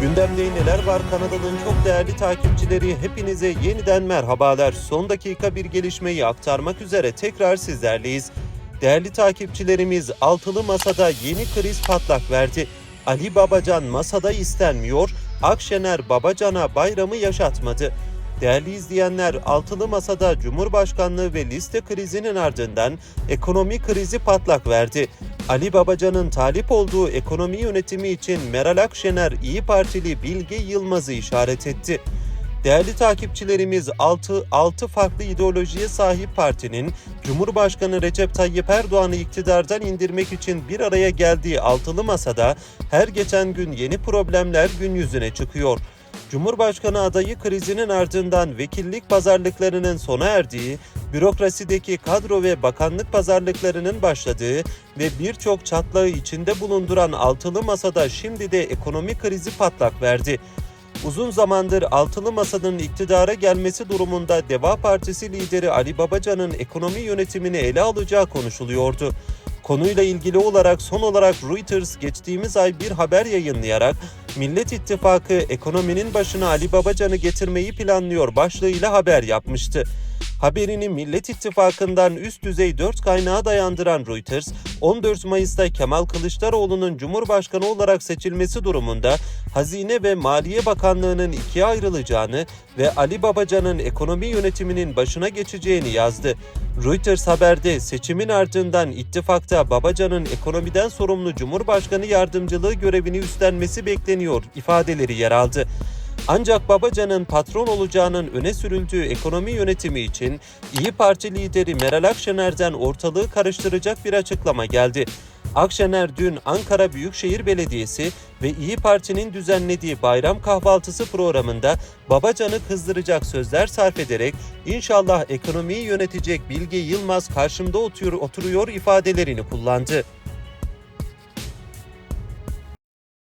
Gündemde neler var kanalının çok değerli takipçileri hepinize yeniden merhabalar. Son dakika bir gelişmeyi aktarmak üzere tekrar sizlerleyiz. Değerli takipçilerimiz altılı masada yeni kriz patlak verdi. Ali Babacan masada istenmiyor, Akşener Babacan'a bayramı yaşatmadı. Değerli izleyenler, altılı masada Cumhurbaşkanlığı ve liste krizinin ardından ekonomi krizi patlak verdi. Ali Babacan'ın talip olduğu ekonomi yönetimi için Meral Akşener İyi Partili Bilge Yılmaz'ı işaret etti. Değerli takipçilerimiz 6, 6 farklı ideolojiye sahip partinin Cumhurbaşkanı Recep Tayyip Erdoğan'ı iktidardan indirmek için bir araya geldiği altılı masada her geçen gün yeni problemler gün yüzüne çıkıyor. Cumhurbaşkanı adayı krizinin ardından vekillik pazarlıklarının sona erdiği, bürokrasideki kadro ve bakanlık pazarlıklarının başladığı ve birçok çatlağı içinde bulunduran altılı masada şimdi de ekonomi krizi patlak verdi. Uzun zamandır altılı masanın iktidara gelmesi durumunda Deva Partisi lideri Ali Babacan'ın ekonomi yönetimini ele alacağı konuşuluyordu. Konuyla ilgili olarak son olarak Reuters geçtiğimiz ay bir haber yayınlayarak Millet İttifakı ekonominin başına Ali Babacan'ı getirmeyi planlıyor başlığıyla haber yapmıştı. Haberini Millet İttifakı'ndan üst düzey 4 kaynağa dayandıran Reuters, 14 Mayıs'ta Kemal Kılıçdaroğlu'nun Cumhurbaşkanı olarak seçilmesi durumunda Hazine ve Maliye Bakanlığı'nın ikiye ayrılacağını ve Ali Babacan'ın ekonomi yönetiminin başına geçeceğini yazdı. Reuters haberde seçimin ardından ittifakta Babacan'ın ekonomiden sorumlu Cumhurbaşkanı yardımcılığı görevini üstlenmesi bekleniyor ifadeleri yer aldı. Ancak Babacan'ın patron olacağının öne sürüldüğü ekonomi yönetimi için İyi Parti lideri Meral Akşener'den ortalığı karıştıracak bir açıklama geldi. Akşener dün Ankara Büyükşehir Belediyesi ve İyi Parti'nin düzenlediği bayram kahvaltısı programında Babacan'ı kızdıracak sözler sarf ederek inşallah ekonomiyi yönetecek Bilge Yılmaz karşımda oturuyor, oturuyor ifadelerini kullandı.